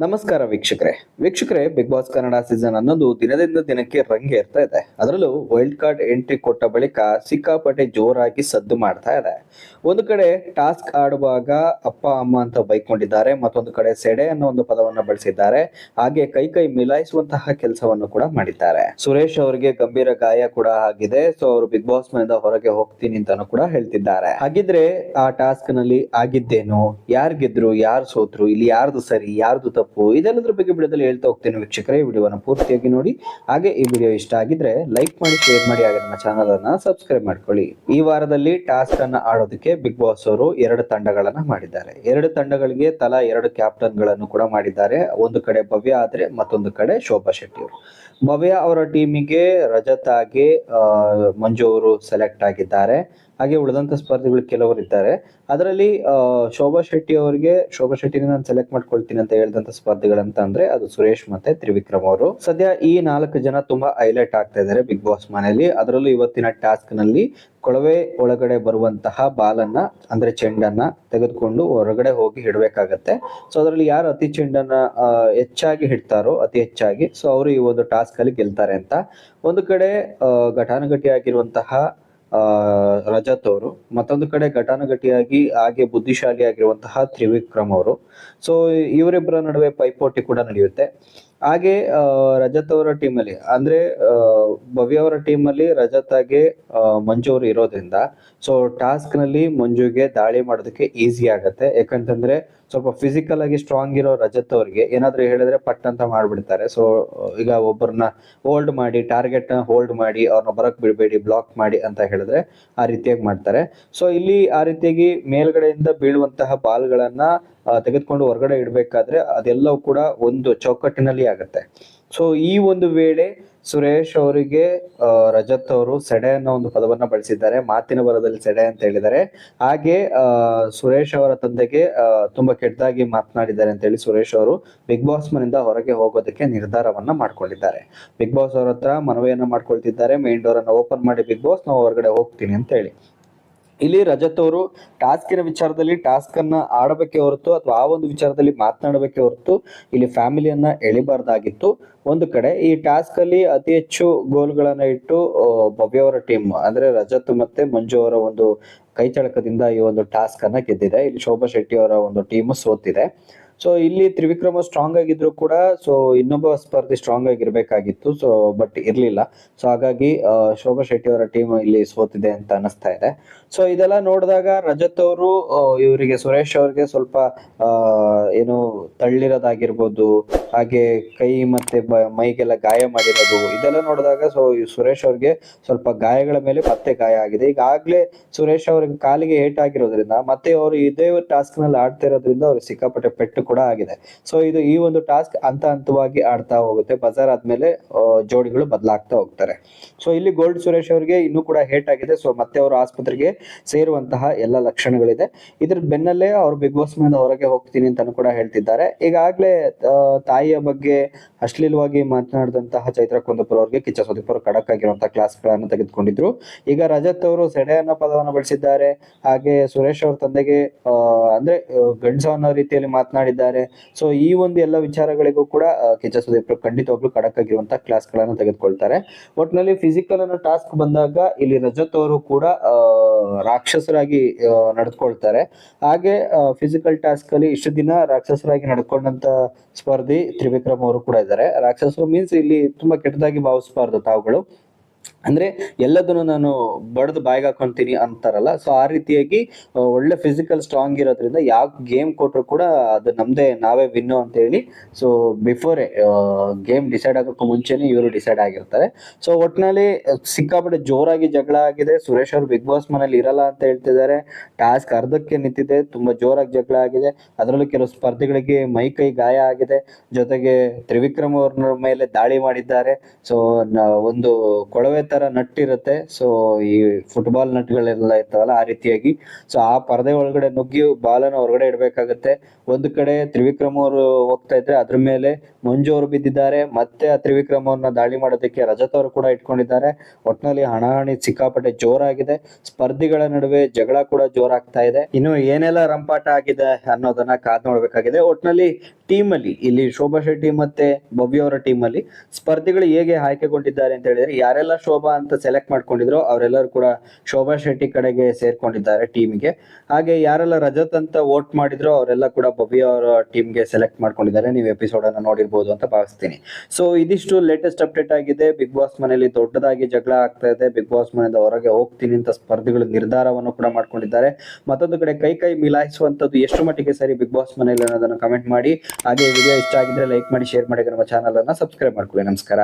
ನಮಸ್ಕಾರ ವೀಕ್ಷಕರೇ. ವೀಕ್ಷಕರೇ ಬಿಗ್ ಬಾಸ್ ಕನ್ನಡ ಸೀಸನ್ ಅನ್ನೋದು ದಿನದಿಂದ ದಿನಕ್ಕೆ ರಂಗೇರ್ತಾ ಇದೆ. ಅದರಲ್ಲೂ ವೈಲ್ಡ್ ಕಾರ್ಡ್ ಎಂಟ್ರಿ ಕೊಟ್ಟ ಬಳಿಕ ಸಿಕ್ಕಾಪಟ್ಟೆ ಜೋರಾಗಿ ಸದ್ದು ಮಾಡ್ತಾ ಇದೆ. ಒಂದು ಕಡೆ ಟಾಸ್ಕ್ ಆಡುವಾಗ ಅಪ್ಪ, ಅಮ್ಮ ಅಂತ ಬೈಕೊಂಡಿದ್ದಾರೆ, ಮತ್ತೊಂದು ಕಡೆ ಸೆಡೆ ಅನ್ನೋ ಒಂದು ಪದವನ್ನು ಬಳಸಿದ್ದಾರೆ. ಹಾಗೆ ಕೈ ಕೈ ಮಿಲಾಯಿಸುವಂತಹ ಕೆಲಸವನ್ನು ಕೂಡ ಮಾಡಿದ್ದಾರೆ. ಸುರೇಶ್ ಅವರಿಗೆ ಗಂಭೀರ ಗಾಯ ಕೂಡ ಆಗಿದೆ. ಸೊ ಅವರು ಬಿಗ್ ಬಾಸ್ ಮನೆಯಿಂದ ಹೊರಗೆ ಹೋಗ್ತೀನಿ ಅಂತಾನು ಕೂಡ ಹೇಳ್ತಿದ್ದಾರೆ. ಹಾಗಿದ್ರೆ ಆ ಟಾಸ್ಕ್ನಲ್ಲಿ ಆಗಿದ್ದೇನು? ಯಾರ್ ಗೆದ್ರು? ಯಾರು ಸೋತ್ರು? ಇಲ್ಲಿ ಯಾರ್ದು ಸರಿ? ಯಾರ್ದು ಇದೆಲ್ಲದ್ರ ಬಗ್ಗೆ ವಿಡಿಯೋದಲ್ಲಿ ಹೇಳ್ತಾ ಹೋಗ್ತೇನೆ ವೀಕ್ಷಕರೇ. ಈ ವಿಡಿಯೋವನ್ನು ಪೂರ್ತಿಯಾಗಿ ನೋಡಿ. ಹಾಗೆ ಈ ವಿಡಿಯೋ ಇಷ್ಟ ಆಗಿದ್ರೆ ಲೈಕ್ ಮಾಡಿ, ಶೇರ್ ಮಾಡಿ, ಹಾಗೆ ನಮ್ಮ ಚಾನಲ್ ಅನ್ನ ಸಬ್ಸ್ಕ್ರೈಬ್ ಮಾಡ್ಕೊಳ್ಳಿ. ಈ ವಾರದಲ್ಲಿ ಟಾಸ್ಕ್ ಅನ್ನ ಆಡೋದಕ್ಕೆ ಬಿಗ್ ಬಾಸ್ ಅವರು ಎರಡು ತಂಡಗಳನ್ನ ಮಾಡಿದ್ದಾರೆ. ಎರಡು ತಂಡಗಳಿಗೆ ತಲಾ ಎರಡು ಕ್ಯಾಪ್ಟನ್ಗಳನ್ನು ಕೂಡ ಮಾಡಿದ್ದಾರೆ. ಒಂದು ಕಡೆ ಭವ್ಯ ಆದ್ರೆ ಮತ್ತೊಂದು ಕಡೆ ಶೋಭಾ ಶೆಟ್ಟಿ ಅವರು. ಭವ್ಯ ಅವರ ಟೀಮಿಗೆ ರಜತ್ ಆಗಿ ಮಂಜು ಅವರು ಸೆಲೆಕ್ಟ್ ಆಗಿದ್ದಾರೆ. ಹಾಗೆ ಉಳಿದಂತ ಸ್ಪರ್ಧಿಗಳು ಕೆಲವರು ಇದ್ದಾರೆ. ಅದರಲ್ಲಿ ಶೋಭಾ ಶೆಟ್ಟಿ ಅವರಿಗೆ, ಶೋಭಾ ಶೆಟ್ಟಿನ ನಾನು ಸೆಲೆಕ್ಟ್ ಮಾಡ್ಕೊಳ್ತೀನಿ ಅಂತ ಹೇಳಿದಂತ ಸ್ಪರ್ಧಿಗಳಂತ ಅಂದ್ರೆ ಅದು ಸುರೇಶ್ ಮತ್ತೆ ತ್ರಿವಿಕ್ರಮ್ ಅವರು. ಸದ್ಯ ಈ ನಾಲ್ಕು ಜನ ತುಂಬಾ ಹೈಲೈಟ್ ಆಗ್ತಾ ಇದ್ದಾರೆ ಬಿಗ್ ಬಾಸ್ ಮನೆಯಲ್ಲಿ. ಅದರಲ್ಲೂ ಇವತ್ತಿನ ಟಾಸ್ಕ್ನಲ್ಲಿ ಕೊಳವೆ ಒಳಗಡೆ ಬರುವಂತಹ ಬಾಲನ್ನ, ಅಂದ್ರೆ ಚೆಂಡನ್ನ ತೆಗೆದುಕೊಂಡು ಹೊರಗಡೆ ಹೋಗಿ ಹಿಡಬೇಕಾಗತ್ತೆ. ಸೊ ಅದರಲ್ಲಿ ಯಾರು ಅತಿ ಚೆಂಡನ್ನ ಹೆಚ್ಚಾಗಿ ಹಿಡ್ತಾರೋ ಅತಿ ಹೆಚ್ಚಾಗಿ. ಸೊ ಅವರು ಈ ಒಂದು ಟಾಸ್ಕ್ ಅಲ್ಲಿ ಗೆಲ್ತಾರೆ ಅಂತ. ಒಂದು ಕಡೆ ಘಟಾನುಘಟಿಯಾಗಿರುವಂತಹ ರಜತ್ ಅವರು, ಮತ್ತೊಂದು ಕಡೆ ಘಟಾನುಘಟಿಯಾಗಿ, ಹಾಗೆ ಬುದ್ಧಿಶಾಲಿ ಆಗಿರುವಂತಹ ತ್ರಿವಿಕ್ರಮ್ ಅವರು. ಸೊ ಇವರಿಬ್ಬರ ನಡುವೆ ಪೈಪೋಟಿ ಕೂಡ ನಡೆಯುತ್ತೆ. ಹಾಗೆ ರಜತ್ ಅವರ ಅಲ್ಲಿ ಅಂದ್ರೆ ಭವ್ಯ ಅವರ ಟೀಮಲ್ಲಿ ರಜತ್ ಆಗಿ ಮಂಜು ಅವರು ಇರೋದ್ರಿಂದ, ಸೊ ಟಾಸ್ಕ್ನಲ್ಲಿ ಮಂಜುಗೆ ದಾಳಿ ಮಾಡೋದಕ್ಕೆ ಈಸಿ ಆಗತ್ತೆ. ಯಾಕಂತಂದ್ರೆ, ಸ್ವಲ್ಪ ಫಿಸಿಕಲ್ ಆಗಿ ಸ್ಟ್ರಾಂಗ್ ಇರೋ ರಜತ್ ಅವ್ರಿಗೆ ಏನಾದ್ರು ಹೇಳಿದ್ರೆ ಪಟ್ ಅಂತ ಮಾಡ್ಬಿಡ್ತಾರೆ. ಸೊ ಈಗ ಒಬ್ಬರನ್ನ ಹೋಲ್ಡ್ ಮಾಡಿ ಟಾರ್ಗೆಟ್ನ ಹೋಲ್ಡ್ ಮಾಡಿ, ಅವ್ರನ್ನ ಬರಕ್ ಬಿಡಬೇಡಿ ಬ್ಲಾಕ್ ಮಾಡಿ ಅಂತ ಹೇಳಿದ್ರೆ ಆ ರೀತಿಯಾಗಿ ಮಾಡ್ತಾರೆ. ಸೊ ಇಲ್ಲಿ ಆ ರೀತಿಯಾಗಿ ಮೇಲ್ಗಡೆಯಿಂದ ಬೀಳುವಂತಹ ಬಾಲ್ಗಳನ್ನ ತೆಗೆದುಕೊಂಡು ಹೊರಗಡೆ ಇಡಬೇಕಾದ್ರೆ ಅದೆಲ್ಲವೂ ಕೂಡ ಒಂದು ಚೌಕಟ್ಟಿನಲ್ಲಿ ಆಗತ್ತೆ. ಸೊ ಈ ಒಂದು ವೇಳೆ ಸುರೇಶ್ ಅವರಿಗೆ ರಜತ್ ಅವರು ಸೆಡೆ ಅನ್ನೋ ಒಂದು ಪದವನ್ನ ಬಳಸಿದ್ದಾರೆ. ಮಾತಿನ ಬರದಲ್ಲಿ ಸೆಡೆ ಅಂತ ಹೇಳಿದ್ದಾರೆ. ಹಾಗೆ ಸುರೇಶ್ ಅವರ ತಂದೆಗೆ ತುಂಬಾ ಕೆಟ್ಟದಾಗಿ ಮಾತನಾಡಿದ್ದಾರೆ ಅಂತ ಹೇಳಿ ಸುರೇಶ್ ಅವರು ಬಿಗ್ ಬಾಸ್ ಮನೆಯಿಂದ ಹೊರಗೆ ಹೋಗೋದಕ್ಕೆ ನಿರ್ಧಾರವನ್ನ ಮಾಡ್ಕೊಂಡಿದ್ದಾರೆ. ಬಿಗ್ ಬಾಸ್ ಅವ್ರ ಹತ್ರ ಮನವಿಯನ್ನ ಮಾಡ್ಕೊಳ್ತಿದ್ದಾರೆ. ಮೇನ್ ಡೋರ್ ಅನ್ನ ಓಪನ್ ಮಾಡಿ ಬಿಗ್ ಬಾಸ್, ನಾವು ಹೊರಗಡೆ ಹೋಗ್ತೀನಿ ಅಂತ ಹೇಳಿ. ಇಲ್ಲಿ ರಜತ್ ಅವರು ಟಾಸ್ಕಿನ ವಿಚಾರದಲ್ಲಿ ಟಾಸ್ಕ್ ಅನ್ನ ಆಡಬೇಕೆ ಹೊರತು ಅಥವಾ ಆ ಒಂದು ವಿಚಾರದಲ್ಲಿ ಮಾತನಾಡಬೇಕೆ ಹೊರತು ಇಲ್ಲಿ ಫ್ಯಾಮಿಲಿಯನ್ನ ಎಳಿಬಾರ್ದಾಗಿತ್ತು. ಒಂದು ಕಡೆ ಈ ಟಾಸ್ಕ್ ಅಲ್ಲಿ ಅತಿ ಹೆಚ್ಚು ಗೋಲ್ಗಳನ್ನ ಇಟ್ಟು ಭವ್ಯ ಅವರ ಟೀಮ್ ಅಂದ್ರೆ ರಜತ್ ಮತ್ತೆ ಮಂಜು ಅವರ ಒಂದು ಕೈಚಳಕದಿಂದ ಈ ಒಂದು ಟಾಸ್ಕ್ ಅನ್ನ ಗೆದ್ದಿದೆ. ಇಲ್ಲಿ ಶೋಭಾ ಶೆಟ್ಟಿ ಅವರ ಒಂದು ಟೀಮ್ ಸೋತಿದೆ. ಸೊ ಇಲ್ಲಿ ತ್ರಿವಿಕ್ರಮ ಸ್ಟ್ರಾಂಗ್ ಆಗಿದ್ರು ಕೂಡ ಸೊ ಇನ್ನೊಬ್ಬ ಸ್ಪರ್ಧಿ ಸ್ಟ್ರಾಂಗ್ ಆಗಿರ್ಬೇಕಾಗಿತ್ತು ಸೊ ಬಟ್ ಇರ್ಲಿಲ್ಲ. ಸೊ ಹಾಗಾಗಿ ಶೋಭಾ ಶೆಟ್ಟಿ ಅವರ ಟೀಮ್ ಇಲ್ಲಿ ಸೋತಿದೆ ಅಂತ ಅನಿಸ್ತಾ ಇದೆ. ಸೊ ಇದೆಲ್ಲ ನೋಡಿದಾಗ ರಜತ್ ಅವರು ಇವರಿಗೆ ಸುರೇಶ್ ಅವ್ರಿಗೆ ಸ್ವಲ್ಪ ಏನು ತಳ್ಳಿರೋದಾಗಿರ್ಬೋದು ಹಾಗೆ ಕೈ ಮತ್ತೆ ಮೈಗೆಲ್ಲ ಗಾಯ ಮಾಡಿರೋದು, ಇದೆಲ್ಲ ನೋಡಿದಾಗ ಸೊ ಸುರೇಶ್ ಅವ್ರಿಗೆ ಸ್ವಲ್ಪ ಗಾಯಗಳ ಮೇಲೆ ಮತ್ತೆ ಗಾಯ ಆಗಿದೆ. ಈಗಾಗ್ಲೇ ಸುರೇಶ್ ಅವ್ರ ಕಾಲಿಗೆ ಏಟ್ ಆಗಿರೋದ್ರಿಂದ, ಮತ್ತೆ ಅವರು ಇದೇ ಟಾಸ್ಕ್ನಲ್ಲಿ ಆಡ್ತಾ ಇರೋದ್ರಿಂದ ಅವ್ರಿಗೆ ಸಿಕ್ಕಾಪಟ್ಟೆ ಪೆಟ್ಟು ಕೂಡ ಆಗಿದೆ. ಸೊ ಇದು ಈ ಒಂದು ಟಾಸ್ಕ್ ಹಂತ ಹಂತವಾಗಿ ಆಡ್ತಾ ಹೋಗುತ್ತೆ. ಬಜಾರ್ ಆದ್ಮೇಲೆ ಜೋಡಿಗಳು ಬದಲಾಗ್ತಾ ಹೋಗ್ತಾರೆ. ಸೊ ಇಲ್ಲಿ ಗೋಲ್ಡ್ ಸುರೇಶ್ ಅವರಿಗೆ ಇನ್ನೂ ಕೂಡ ಹೇಟ್ ಆಗಿದೆ. ಸೊ ಮತ್ತೆ ಅವರು ಆಸ್ಪತ್ರೆಗೆ ಸೇರುವಂತಹ ಎಲ್ಲ ಲಕ್ಷಣಗಳಿದೆ. ಇದ್ರ ಬೆನ್ನಲ್ಲೇ ಅವ್ರು ಬಿಗ್ ಬಾಸ್ ಮೇಲೆ ಹೊರಗೆ ಹೋಗ್ತೀನಿ ಅಂತಾನು ಕೂಡ ಹೇಳ್ತಿದ್ದಾರೆ. ಈಗಾಗಲೇ ತಾಯಿಯ ಬಗ್ಗೆ ಅಶ್ಲೀಲವಾಗಿ ಮಾತನಾಡಿದಂತಹ ಚೈತ್ರ ಕುಂದಪುರ ಅವರಿಗೆ ಕಿಚ್ಚ ಸುದೀಪರು ಖಡಕ್ ಆಗಿರುವಂತಹ ಕ್ಲಾಸ್ಗಳನ್ನು ತೆಗೆದುಕೊಂಡಿದ್ರು. ಈಗ ರಜತ್ ಅವರು ಸೆಡೆ ಅನ್ನೋ ಪದವನ್ನು ಬಳಸಿದ್ದಾರೆ. ಹಾಗೆ ಸುರೇಶ್ ಅವ್ರ ತಂದೆಗೆ ಅಂದ್ರೆ ಗಂಡಸ ಅನ್ನೋ ರೀತಿಯಲ್ಲಿ ಮಾತನಾಡಿದ್ದಾರೆ. ಸೊ ಈ ಒಂದು ಎಲ್ಲ ವಿಚಾರಗಳಿಗೂ ಕೂಡ ಕಿಚ್ಚ ಸುದೀಪರು ಖಂಡಿತವಾಗ್ಲು ಖಡಕ್ ಆಗಿರುವಂತಹ ಕ್ಲಾಸ್ಗಳನ್ನು ತೆಗೆದುಕೊಳ್ತಾರೆ. ಒಟ್ಟಿನಲ್ಲಿ ಫಿಸಿಕಲ್ ಅನ್ನೋ ಟಾಸ್ಕ್ ಬಂದಾಗ ಇಲ್ಲಿ ರಜತ್ ಅವರು ಕೂಡ ರಾಕ್ಷಸರಾಗಿ ನಡೆದುಕೊಳ್ತಾರೆ ಹಾಗೆ ಫಿಸಿಕಲ್ ಟಾಸ್ಕ್ ಅಲ್ಲಿ ಇಷ್ಟು ದಿನ ರಾಕ್ಷಸರಾಗಿ ನಡ್ಕೊಂಡಂತ ಸ್ಪರ್ಧಿ ತ್ರಿವಿಕ್ರಮ್ ಅವರು ಕೂಡ ಇದ್ದಾರೆ. ರಾಕ್ಷಸರು ಮೀನ್ಸ್ ಇಲ್ಲಿ ತುಂಬಾ ಕೆಟ್ಟದಾಗಿ ಭಾವಿಸಬಾರ್ದು ತಾವುಗಳು. ಅಂದ್ರೆ ಎಲ್ಲದನ್ನು ನಾನು ಬಡ್ದು ಬಾಯ್ಗೆ ಹಾಕೊಂತೀನಿ ಅಂತಾರಲ್ಲ ಸೊ ಆ ರೀತಿಯಾಗಿ ಒಳ್ಳೆ ಫಿಸಿಕಲ್ ಸ್ಟ್ರಾಂಗ್ ಇರೋದ್ರಿಂದ ಯಾವ ಗೇಮ್ ಕೊಟ್ರು ಕೂಡ ಅದು ನಮ್ದೇ, ನಾವೇ ವಿನ್ನು ಅಂತ ಹೇಳಿ ಸೊ ಬಿಫೋರ್ ಗೇಮ್ ಡಿಸೈಡ್ ಆಗೋಕ್ಕೂ ಮುಂಚೆನೆ ಇವರು ಡಿಸೈಡ್ ಆಗಿರ್ತಾರೆ. ಸೊ ಒಟ್ಟಿನಲ್ಲಿ ಸಿಕ್ಕಾಪಟ್ಟೆ ಜೋರಾಗಿ ಜಗಳ ಆಗಿದೆ, ಸುರೇಶ್ ಅವರು ಬಿಗ್ ಬಾಸ್ ಮನೇಲಿ ಇರಲ್ಲ ಅಂತ ಹೇಳ್ತಿದ್ದಾರೆ ಟಾಸ್ಕ್ ಅರ್ಧಕ್ಕೆ ನಿಂತಿದೆ, ತುಂಬಾ ಜೋರಾಗಿ ಜಗಳ ಆಗಿದೆ, ಅದರಲ್ಲೂ ಕೆಲವು ಸ್ಪರ್ಧಿಗಳಿಗೆ ಮೈ ಕೈ ಗಾಯ ಆಗಿದೆ, ಜೊತೆಗೆ ತ್ರಿವಿಕ್ರಮ್ ಅವ್ರ ಮೇಲೆ ದಾಳಿ ಮಾಡಿದ್ದಾರೆ ಸೊ ಒಂದು ಕೊಳವೆ ತರ ನಟ್ಟಿರುತ್ತೆ. ಸೊ ಈ ಫುಟ್ಬಾಲ್ ನಟ್ಗಳೆಲ್ಲ ಇರ್ತಾವಲ್ಲ, ಆ ರೀತಿಯಾಗಿ. ಸೊ ಆ ಪರದೆ ಒಳಗಡೆ ನುಗ್ಗಿ ಬಾಲನ ಹೊರಗಡೆ ಇಡಬೇಕಾಗತ್ತೆ. ಒಂದು ಕಡೆ ತ್ರಿವಿಕ್ರಮ್ ಅವರು ಹೋಗ್ತಾ ಇದ್ರೆ ಅದ್ರ ಮೇಲೆ ಮಂಜು ಅವರು ಬಿದ್ದಿದ್ದಾರೆ. ಮತ್ತೆ ಆ ತ್ರಿವಿಕ್ರಮ್ ಅವ್ರನ್ನ ದಾಳಿ ಮಾಡೋದಕ್ಕೆ ರಜತ್ ಅವರು ಕೂಡ ಇಟ್ಕೊಂಡಿದ್ದಾರೆ. ಒಟ್ನಲ್ಲಿ ಹಣಹಣಿ ಸಿಕ್ಕಾಪಟ್ಟೆ ಜೋರಾಗಿದೆ. ಸ್ಪರ್ಧಿಗಳ ನಡುವೆ ಜಗಳ ಕೂಡ ಜೋರಾಗ್ತಾ ಇದೆ. ಇನ್ನು ಏನೆಲ್ಲ ರಂಪಾಟ ಆಗಿದೆ ಅನ್ನೋದನ್ನ ಕಾದ್ ನೋಡ್ಬೇಕಾಗಿದೆ. ಒಟ್ನಲ್ಲಿ ಅಲ್ಲಿ ಇಲ್ಲಿ ಶೋಭಾ ಶೆಟ್ಟಿ ಮತ್ತೆ ಭವ್ಯ ಅವರ ಟೀಮ್ ಅಲ್ಲಿ ಸ್ಪರ್ಧಿಗಳು ಹೇಗೆ ಆಯ್ಕೆಗೊಂಡಿದ್ದಾರೆ ಅಂತ ಹೇಳಿದ್ರೆ, ಯಾರೆಲ್ಲ ಶೋಭಾ ಅಂತ ಸೆಲೆಕ್ಟ್ ಮಾಡ್ಕೊಂಡಿದ್ರು, ಅವರೆಲ್ಲರೂ ಕೂಡ ಶೋಭಾ ಶೆಟ್ಟಿ ಕಡೆಗೆ ಸೇರ್ಕೊಂಡಿದ್ದಾರೆ ಟೀಮ್ಗೆ. ಹಾಗೆ ಯಾರೆಲ್ಲ ರಜತ್ ಅಂತ ವೋಟ್ ಮಾಡಿದ್ರು ಅವರೆಲ್ಲ ಕೂಡ ಬಬಿ ಅವರ ಟೀಮ್ಗೆ ಸೆಲೆಕ್ಟ್ ಮಾಡ್ಕೊಂಡಿದ್ದಾರೆ. ನೀವು ಎಪಿಸೋಡ್ ಅನ್ನ ನೋಡಿರ್ಬೋದು ಅಂತ ಭಾವಿಸ್ತೀನಿ. ಸೊ ಇದಿಷ್ಟು ಲೇಟೆಸ್ಟ್ ಅಪ್ಡೇಟ್ ಆಗಿದೆ. ಬಿಗ್ ಬಾಸ್ ಮನೆಯಲ್ಲಿ ದೊಡ್ಡದಾಗಿ ಜಗಳ ಆಗ್ತಾ ಇದೆ. ಬಿಗ್ ಬಾಸ್ ಮನೆಯಿಂದ ಹೊರಗೆ ಹೋಗ್ತೀನಿ ಅಂತ ಸ್ಪರ್ಧಿಗಳು ನಿರ್ಧಾರವನ್ನು ಕೂಡ ಮಾಡ್ಕೊಂಡಿದ್ದಾರೆ. ಮತ್ತೊಂದು ಕಡೆ ಕೈ ಕೈ ಮಿಲಾಯಿಸುವಂತದ್ದು ಎಷ್ಟು ಮಟ್ಟಿಗೆ ಸರಿ ಬಿಗ್ ಬಾಸ್ ಮನೆಯಲ್ಲಿ ಅನ್ನೋದನ್ನ ಕಮೆಂಟ್ ಮಾಡಿ. ಹಾಗೆ ವಿಡಿಯೋ ಇಷ್ಟ ಆಗಿದ್ರೆ ಲೈಕ್ ಮಾಡಿ ಶೇರ್ ಮಾಡಿ ನಮ್ಮ ಚಾನಲ್ ಅನ್ನ ಸಬ್ಸ್ಕ್ರೈಬ್ ಮಾಡ್ಕೊಳ್ಳಿ. ನಮಸ್ಕಾರ.